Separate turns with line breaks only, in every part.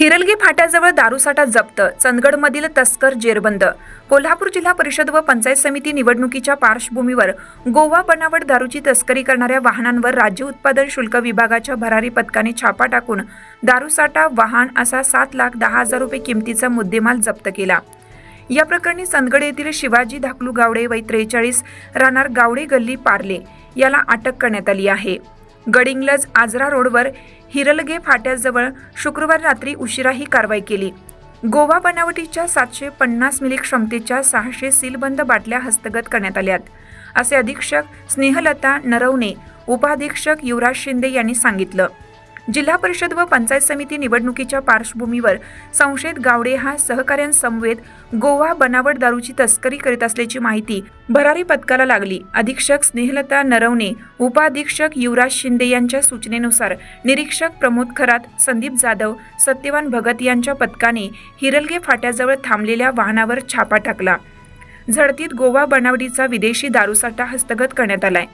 हिरलगे फाट्याजवळ दारूसाठा जप्त चंदगडमधील तस्कर जेरबंद. कोल्हापूर जिल्हा परिषद व पंचायत समिती निवडणुकीच्या पार्श्वभूमीवर गोवा बनावट दारूची तस्करी करणाऱ्या वाहनांवर राज्य उत्पादन शुल्क विभागाच्या भरारी पथकाने छापा टाकून दारूसाठा वाहन असा सात लाख दहा हजार रुपये किमतीचा मुद्देमाल जप्त केला. या प्रकरणी चंदगड येथील शिवाजी धाकलू गावडे वय त्रेचाळीस राहणार गावडे गल्ली पार्ले याला अटक करण्यात आली आहे. गडिंगलज आजरा रोडवर हिरलगे फाट्याजवळ शुक्रवार रात्री उशिरा ही कारवाई केली. गोवा बनावटीच्या सातशे पन्नास मिली क्षमतेच्या सहाशे सीलबंद बाटल्या हस्तगत करण्यात आल्यात असे अधीक्षक स्नेहलता नरवणे उपाधीक्षक युवराज शिंदे यांनी सांगितलं. जिल्हा परिषद व पंचायत समिती निवडणुकीच्या पार्श्वभूमीवर संशयित गावडे हा सहकाऱ्यांसमवेत गोवा बनावट दारूची तस्करी करीत असल्याची माहिती भरारी पथकाला लागली. अधीक्षक स्नेहलता नरवणे उपाधीक्षक युवराज शिंदे यांच्या सूचनेनुसार निरीक्षक प्रमोद खरात संदीप जाधव सत्यवान भगत यांच्या पथकाने हिरलगे फाट्याजवळ थांबलेल्या वाहनावर छापा टाकला. झडतीत गोवा बनावटीचा विदेशी दारूसाठा हस्तगत करण्यात आलाय.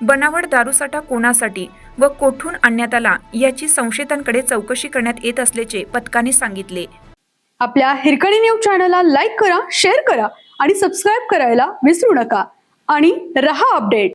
बनावट दारूसाठा कोणासाठी व कोठून आणण्यात आला याची संशयितांकडे चौकशी करण्यात येत असल्याचे पथकाने सांगितले.
आपल्या हिरकणी न्यूज चॅनलला लाईक करा शेअर करा आणि सबस्क्राईब करायला विसरू नका. आणि रहा अपडेट.